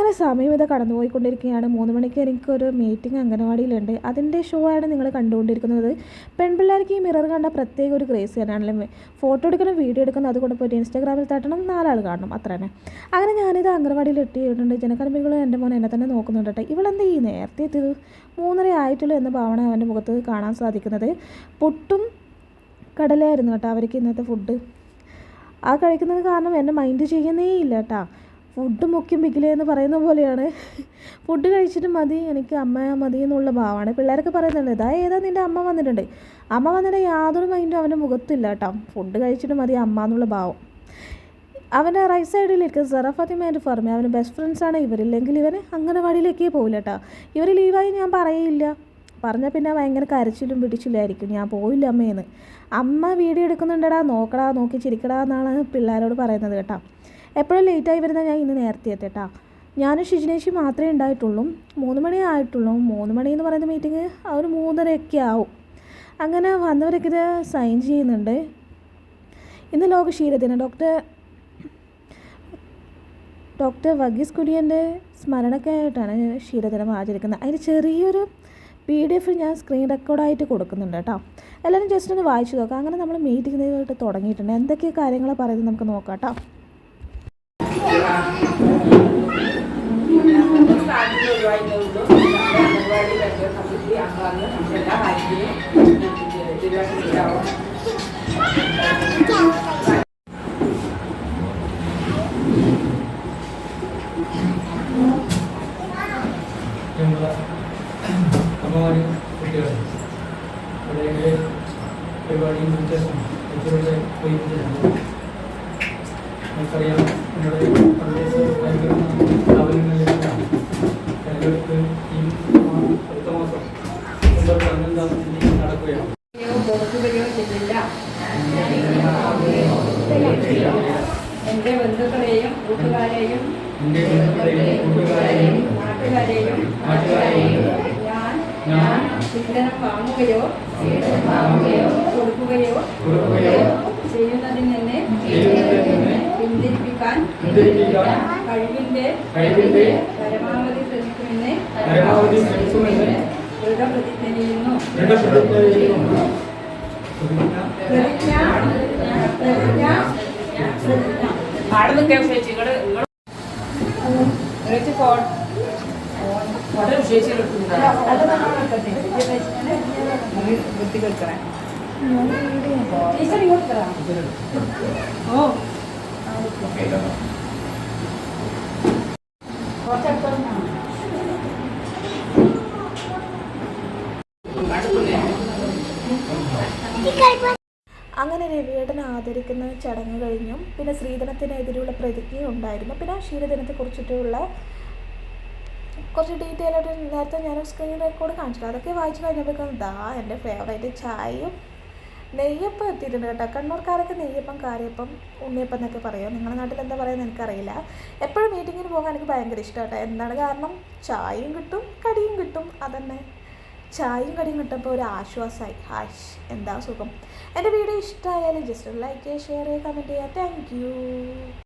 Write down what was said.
അങ്ങനെ സമയം ഇത് കടന്നുപോയിക്കൊണ്ടിരിക്കുകയാണ്. മൂന്ന് മണിക്ക് എനിക്കൊരു മീറ്റിംഗ് അംഗനവാടിയിലുണ്ട്. അതിന്റെ ഷോ ആണ് നിങ്ങൾ കണ്ടുകൊണ്ടിരിക്കുന്നത്. പെൺപിള്ളേർക്ക് ഈ മിറർ കണ്ട പ്രത്യേക ഒരു ക്രേസ് തന്നെയാണല്ലേ? ഫോട്ടോ എടുക്കണം വീഡിയോ എടുക്കണം അതുകൊണ്ട് പോയിട്ട് ഇൻസ്റ്റാഗ്രാമിൽ തട്ടണം നാലാൾ കാണണം. അത്ര തന്നെ. അങ്ങനെ ഞാനിത് അംഗനവാടിയിൽ എത്തിയിട്ടുണ്ട്. ജനകർമ്മികൾ എന്റെ മോൻ എന്നെ തന്നെ നോക്കുന്നുണ്ട് കേട്ടോ. ഇവളെന്താ ഈ നേരത്തെ എത്തിയത് മൂന്നര ആയിട്ടുള്ളൂ എന്ന ഭാവന അവന്റെ മുഖത്ത് കാണാൻ സാധിക്കുന്നത്. പുട്ടും കടലയായിരുന്നു കേട്ടോ അവർക്ക് ഇന്നത്തെ ഫുഡ് ആ കഴിക്കുന്നത് കാരണം എന്നെ മൈൻഡ് ചെയ്യുന്നേ ഇല്ല കേട്ടോ. ഫുഡ് മുഖ്യം എന്ന് പറയുന്ന പോലെയാണ്. ഫുഡ് കഴിച്ചിട്ട് മതി എനിക്ക് അമ്മ മതി എന്നുള്ള ഭാവമാണ്. പിള്ളേരൊക്കെ പറയുന്നുണ്ട് ഇതാ ഏതാ നിന്റെ അമ്മ വന്നിട്ടുണ്ട്? അമ്മ വന്നിട്ട് യാതൊരു മൈൻഡും അവന്റെ മുഖത്തില്ല കേട്ടോ. ഫുഡ് കഴിച്ചിട്ട് മതി അമ്മ എന്നുള്ള ഭാവം. അവന്റെ റൈറ്റ് സൈഡിലേക്ക് സറഫാത്തിമ ആൻഡ് ഫർമി അവന് ബെസ്റ്റ് ഫ്രണ്ട്സാണ് ഇവരില്ലെങ്കിൽ ഇവന് അംഗനവാടിയിലേക്കേ പോകില്ല കേട്ടോ. ഇവർ ലീവായി ഞാൻ പറയില്ല. പറഞ്ഞാൽ പിന്നെ ഭയങ്കര കരച്ചിലും പിടിച്ചില്ലായിരിക്കും ഞാൻ പോയില്ല അമ്മയെന്ന് അമ്മ വീഡിയോ എടുക്കുന്നുണ്ടടാ നോക്കടാ നോക്കി ചിരിക്കടാ എന്നാണ് പിള്ളേരോട് പറയുന്നത് കേട്ടോ. എപ്പോഴും ലേറ്റായി വരുന്ന ഞാൻ ഇന്ന് നേരത്തെ എത്തിട്ടാ ഞാനും ഷിജിനേഷി മാത്രമേ ഉണ്ടായിട്ടുള്ളൂ. മൂന്ന് മണി ആയിട്ടുള്ളൂ. മൂന്ന് മണി എന്ന് പറയുന്ന മീറ്റിംഗ് ഒരു മൂന്നരയൊക്കെ ആവും. അങ്ങനെ വന്നവരൊക്കെ ഇത് സൈൻ ചെയ്യുന്നുണ്ട്. ഇന്ന് ലോക ക്ഷീരദിനം ഡോക്ടർ ഡോക്ടർ വഗീസ് കുര്യന്റെ സ്മരണക്കായിട്ടാണ് ക്ഷീരദിനം ആചരിക്കുന്നത്. അതിന് ചെറിയൊരു പി ഡി എഫ് ഞാൻ സ്ക്രീൻ റെക്കോർഡായിട്ട് കൊടുക്കുന്നുണ്ട് കേട്ടോ. എല്ലാവരും ജസ്റ്റ് ഒന്ന് വായിച്ചു നോക്കാം. അങ്ങനെ നമ്മൾ മീറ്റിങ്ങിനായിട്ട് തുടങ്ങിയിട്ടുണ്ട്. എന്തൊക്കെ കാര്യങ്ങൾ പറയുന്നത് നമുക്ക് നോക്കാം കേട്ടോ. അമ്മമാരും കുട്ടികളും അല്ലെങ്കിൽ പരിപാടിയും വ്യത്യാസം കുട്ടികളുടെ വൈകുന്നേരമാണ് നമുക്കറിയാം നമ്മുടെ നടക്കുകയാണ് എന്റെ ബന്ധുക്കളെയും കൂട്ടുകാരെയും എന്റെ ബന്ധുക്കളെയും കൂട്ടുകാരെയും നാട്ടുകാരെയും നാട്ടുകാരെയും ഞാൻ ഞാൻ സ്ത്രീധനം വാങ്ങുകയോ കൊടുക്കുകയോ കൊടുക്കുകയോ ചെയ്യുന്നതിൽ നിന്ന് പിന്തിരിപ്പിക്കാൻ കഴിവിന്റെ കഴിവിന്റെ പരമാവധി ശ്രമിക്കുമെന്ന് പരമാവധി ശ്രമിക്കുമെന്ന് ദൃഢപ്രതിജ്ഞ ചെയ്യുന്നു ദൃഢപ്രതിജ്ഞ ചെയ്യുന്നു പ്രതിജ്ഞ പ്രതിജ്ഞ പ്രതിജ്ഞ പ്രതിജ്ഞ ആടെ നിൽക്കാൻ ചേച്ചി ഇങ്ങോട്ട് ഇങ്ങോട്ട് ഫോൺ ഫോട്ടോ ചേച്ചി വൃത്തി കേൾക്കണേ ടീച്ചർ ഇങ്ങോട്ട് ഓ കുറച്ചടുത്തോട്ട് അങ്ങനെ രവിയേട്ടനെ ആദരിക്കുന്ന ചടങ്ങ് കഴിഞ്ഞു. പിന്നെ ശ്രീധനത്തിനെതിരെയുള്ള പ്രതിജ്ഞ ഉണ്ടായിരുന്നു. പിന്നെ ക്ഷീരദിനത്തെ കുറിച്ചിട്ടുള്ള കുറച്ച് ഡീറ്റെയിൽ ആയിട്ട് നേരത്തെ ഞാൻ സ്ക്രീൻ റെക്കോർഡ് കാണിച്ചില്ല അതൊക്കെ വായിച്ചു കഴിഞ്ഞപ്പോഴേക്കും ദാ എന്റെ ഫേവറേറ്റ് ചായയും നെയ്യപ്പം എത്തിയിട്ടുണ്ട് കേട്ടോ. കണ്ണൂർക്കാരൊക്കെ നെയ്യപ്പം കാര്യപ്പം ഉണ്ണിയപ്പം എന്നൊക്കെ പറയും? നിങ്ങളുടെ നാട്ടിൽ എന്താ പറയുക എനിക്കറിയില്ല. എപ്പോഴും മീറ്റിങ്ങിന് പോകാൻ എനിക്ക് ഭയങ്കര ഇഷ്ടം എന്താണ് കാരണം? ചായയും കിട്ടും കടിയും കിട്ടും. അതന്നെ. ചായയും കടിയും കിട്ടുമ്പോൾ ഒരു ആശ്വാസമായി. ഹാഷ് എന്താ സുഖം? എന്റെ വീഡിയോ ഇഷ്ടമായാലും ജസ്റ്റ് ലൈക്ക് ചെയ്യുക ഷെയർ ചെയ്യുക കമന്റ് ചെയ്യുക താങ്ക്